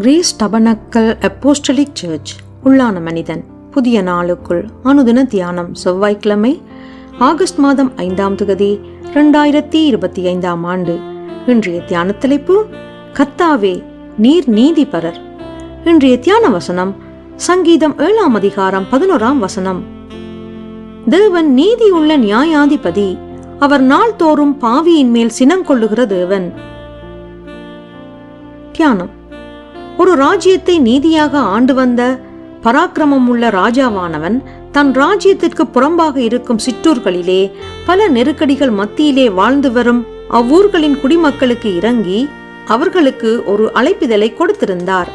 Grace tabernacle apostolic search. உள்ளான மனிதன். புதிய நாளுக்குள் அனுதின தியானம் செவ்வாய்க்கிழமை ஆகஸ்ட் மாதம் ஐந்தாம் தொகுதி ரெண்டாயிரத்தி இருபத்தி ஐந்தாம் ஆண்டு. இன்றைய தியான தலைப்பு கர்த்தாவே நீர் நீதிபரர். இன்றைய தியான வசனம் சங்கீதம் ஏழாம் அதிகாரம் பதினோராம் வசனம். தேவன் நீதியுள்ள நியாயாதிபதி அவர் நாள்தோறும் பாவியின் மேல் சினங்கொள்ளுகிற தேவன். தியானம். ஒரு ராஜ்யத்தை நீதியாக ஆண்டு வந்த பராக்கிரமம் உள்ள ராஜாவானவன் தன் ராஜ்யத்திற்கு புறம்பாக இருக்கும் சிற்றூர்களிலே பல நெருக்கடிகள் மத்தியிலே வாழ்ந்து வரும் அவ்வூர்களின் குடிமக்களுக்கு இறங்கி அவர்களுக்கு ஒரு அழைப்பிதழை கொடுத்திருந்தார்.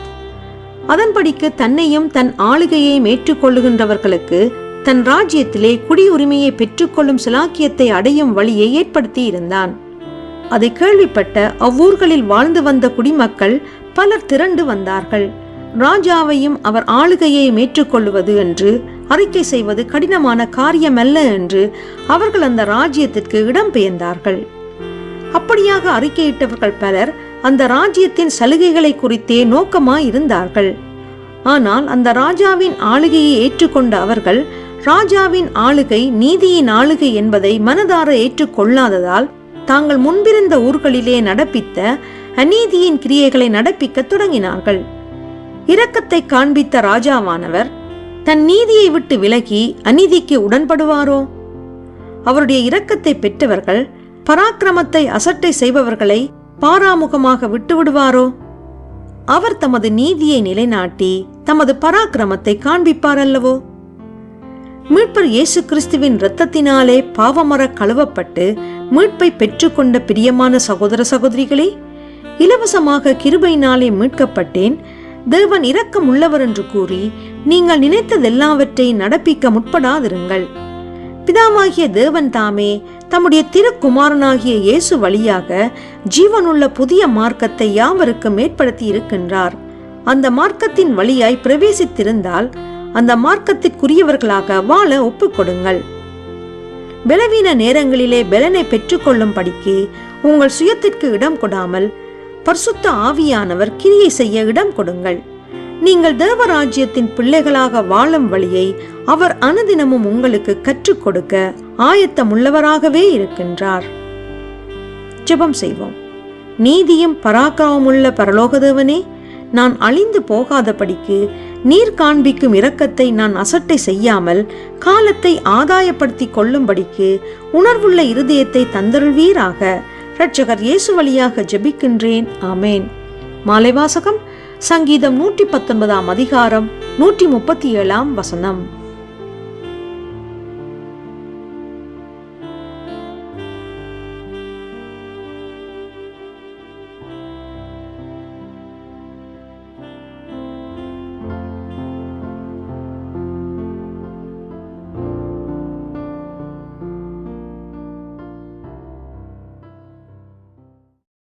அதன்படிக்கு தன்னையும் தன் ஆளுகையை மேற்றுக்கொள்ளுகின்றவர்களுக்கு தன் ராஜ்யத்திலே குடியுரிமையை பெற்றுக்கொள்ளும் சிலாக்கியத்தை அடையும் வழியை ஏற்படுத்தி இருந்தான் அதை கேள்விப்பட்ட அவ்வூர்களில் வாழ்ந்து வந்த குடிமக்கள் பலர் திரண்டு வந்தார்கள். ராஜாவையும் அவர் ஆளுகையையும் ஏற்றுக்கொள்வது என்று அறிக்கை செய்வது கடினமான காரியமல்ல என்று அவர்கள் அந்த ராஜ்யத்திற்கு இடம்பெயர்ந்தார்கள் அப்படியாக அறிக்கையிட்டவர்கள் பலர் அந்த ராஜ்யத்தின் சலுகைகளை குறித்தே நோக்கமாய் இருந்தார்கள் ஆனால் அந்த ராஜாவின் ஆளுகையை ஏற்றுக்கொண்ட அவர்கள் ராஜாவின் ஆளுகை நீதியின் ஆளுகை என்பதை மனதார ஏற்றுக்கொள்ளாததால் தாங்கள் முன்பிருந்த ஊர்களிலே நடப்பித்த அநீதியின் கிரியைகளை நடப்பிக்க தொடங்கினார்கள். இரக்கத்தை காண்பித்த ராஜாவானவர் தன் நீதியை விட்டு விலகி அநீதிக்கு உடன்படுவாரோ? அவருடைய இரக்கத்தை பெற்றவர்கள் பராக்கிரமத்தை அசட்டை செய்பவர்களை பாராமுகமாக விட்டுவிடுவாரோ? அவர் தமது நீதியை நிலைநாட்டி தமது பராக்கிரமத்தை காண்பிப்பார் அல்லவோ? மீட்பர் இயேசு கிறிஸ்துவின் இரத்தத்தினாலே பாவமர கழுவப்பட்டு மீட்பை பெற்றுக்கொண்ட பிரியமான சகோதர சகோதரிகளே இலவசமாக கிருபையினாலே மீட்கப்பட்டேன். தேவன் இரக்கம் உள்ளவர் என்று கூறி நீங்கள் நினைத்ததெல்லாவற்றை நடப்பிக்க முற்படாதிருங்கள். பிதாவாகிய தேவன் தாமே தம்முடைய திருக்குமாரனாகிய இயேசு வழியாக ஜீவனுள்ள புதிய மார்க்கத்தை யாவருக்கும் ஏற்படுத்தி இருக்கின்றார் அந்த மார்க்கத்தின் வழியாய் பிரவேசித்திருந்தால் அந்த மார்க்கத்திற்குரியவர்களாக வாழ ஒப்புக்கொடுங்கள். பலவீன நேரங்களிலே பலனை பெற்றுக்கொள்ளும் படிக்கு உங்கள் சுயத்திற்கு இடம் கொடாமல் பரிசுத்த ஆவியானவர் கிரியை செய்ய இடம் கொடுங்கள். நீங்கள் தேவராஜ்யத்தின் பிள்ளைகளாக வாழும் வழியை அவர் அனுதினமும் உங்களுக்கு கற்றுக் கொடுக்க ஆயத்தமுள்ளவராகவே இருக்கின்றார். ஜெபம் செய்வோம். நீதியும் பராக்கிரமமுள்ள பரலோகதேவனே நான் அழிந்து போகாதபடிக்கு நீர் காண்பிக்கும் இரக்கத்தை நான் அசட்டை செய்யாமல் காலத்தை ஆதாயப்படுத்தி கொள்ளும்படிக்கு உணர்வுள்ள இருதயத்தை தந்தருள்வீராக. இரட்சகர் இயேசு வழியாக ஜெபிக்கின்றேன். ஆமேன். மாலைவாசகம் சங்கீதம் நூற்றி பத்தொன்பதாம் அதிகாரம் நூற்றி முப்பத்தி ஏழாம் வசனம்.